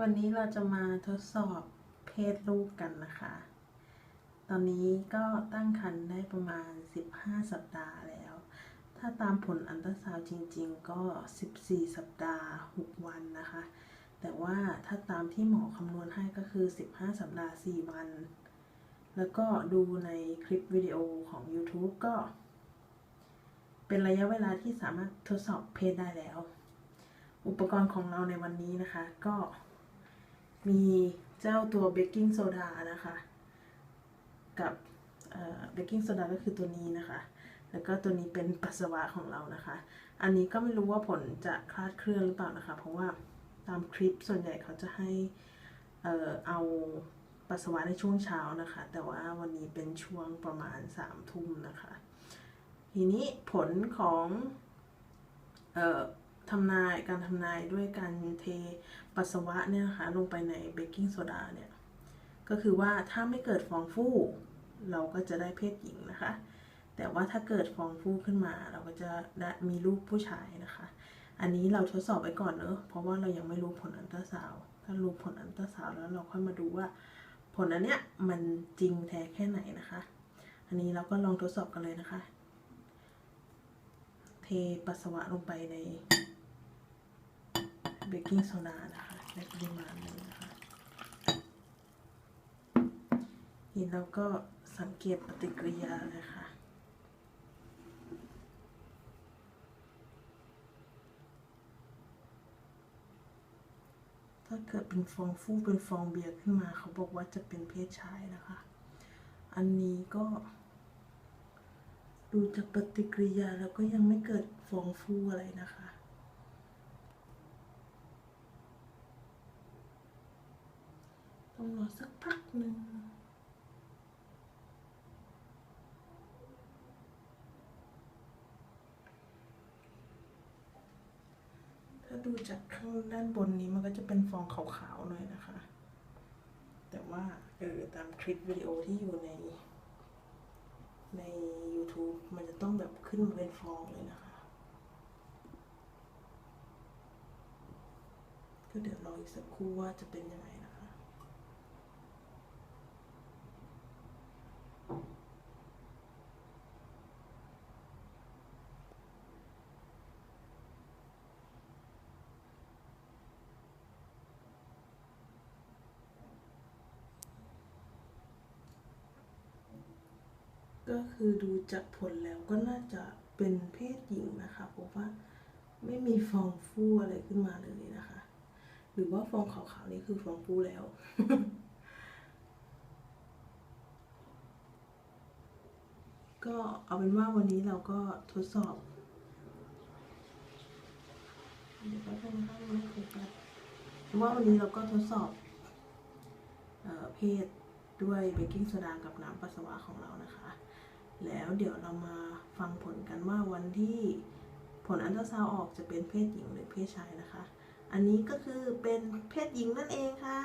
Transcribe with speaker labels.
Speaker 1: วันนี้เราจะมาทดสอบเพศลูกกันนะคะ ตอนนี้ก็ตั้งครรภ์ได้ประมาณ 15 สัปดาห์แล้ว ถ้าตามผลอันตราซาวจริง ๆ ก็ 14 สัปดาห์ 6 วันนะคะ แต่ว่าถ้าตามที่หมอคำนวณให้ก็คือ 15 สัปดาห์ 4 วัน แล้วก็ดูในคลิปวิดีโอของ YouTube ก็ เป็นระยะเวลาที่สามารถทดสอบเพศได้แล้ว อุปกรณ์ของเราในวันนี้นะคะก็ มีเจ้าตัวเบกกิ้งโซดานะคะ กับเบกกิ้งโซดาก็คือตัวนี้นะคะ แล้วก็ตัวนี้เป็นปัสสาวะของเรานะคะ อันนี้ก็ไม่รู้ว่าผลจะคลาดเคลื่อนหรือเปล่านะคะ เพราะว่าตามคลิปส่วนใหญ่เขาจะให้เออเอาปัสสาวะในช่วงเช้านะคะ แต่ว่าวันนี้เป็นช่วงประมาณสามทุ่มนะคะ ทีนี้ผลของเอ่อทำนายการทำนายด้วยการเท ปัสสาวะเนี่ยนะคะลงไปในเบกกิ้งโซดาเนี่ยก็คือว่าถ้าไม่เกิดฟองฟูเราก็จะได้เพศหญิงนะคะ แต่ว่าถ้าเกิดฟองฟูขึ้นมา เราก็จะได้มีลูกผู้ชายนะคะ อันนี้เราทดสอบไว้ก่อนเนอะเพราะว่าเรายังไม่รู้ผลอันตราซาวถ้ารู้ผลอันตราซาวแล้วเราค่อยมาดูว่า ผลอันเนี้ยมันจริงแท้แค่ไหนนะคะ อันนี้เราก็ลองทดสอบกันเลยนะคะ เทปัสสาวะลงไปใน เบกกิ้งโซดานะคะในปริมาณหนึ่งนะคะนี่เราก็สังเกตปฏิกิริยาเลยค่ะถ้าเกิดเป็นฟองฟูเป็นฟองเบียร์ขึ้นมา เขาบอกว่าจะเป็นเพศชายนะคะ อันนี้ก็ ดูจากปฏิกิริยาแล้วก็ยังไม่เกิดฟองฟูอะไรนะคะ ต้อ งรอสักพักหนึ่งถ้าดูจากข้างด้านบนนี้มันก็จะเป็นฟองขาวๆหน่อยนะคะ แต่ว่าเออตามคลิปวิดีโอที่อยู่ในใน YouTube มันจะต้องแบบขึ้นมาเป็นฟองเลยนะคะ ก็เดี๋ยวรออีกสักครู่ว่าจะเป็นยังไง ก็คือดูจากผลแล้วก็น่าจะเป็นเพศหญิงนะคะเพราะว่าไม่มีฟองฟูอะไรขึ้นมาเลยนะคะ หรือว่าฟองขาวๆนี่คือฟองฟูแล้วก็เอาเป็นว่าวันนี้เราก็ทดสอบ เดี๋ยวก็ต้องให้ไม่โฟกัสว่าวันนี้เราก็ทดสอบเอเพศ ด้วยเบกกิ้งโซดากับน้ำปัสสาวะของเรานะคะ แล้วเดี๋ยวเรามาฟังผลกันว่าวันที่ผลอันตราซาวออกจะเป็นเพศหญิงหรือเพศชายนะคะ อันนี้ก็คือเป็นเพศหญิงนั่นเองค่ะ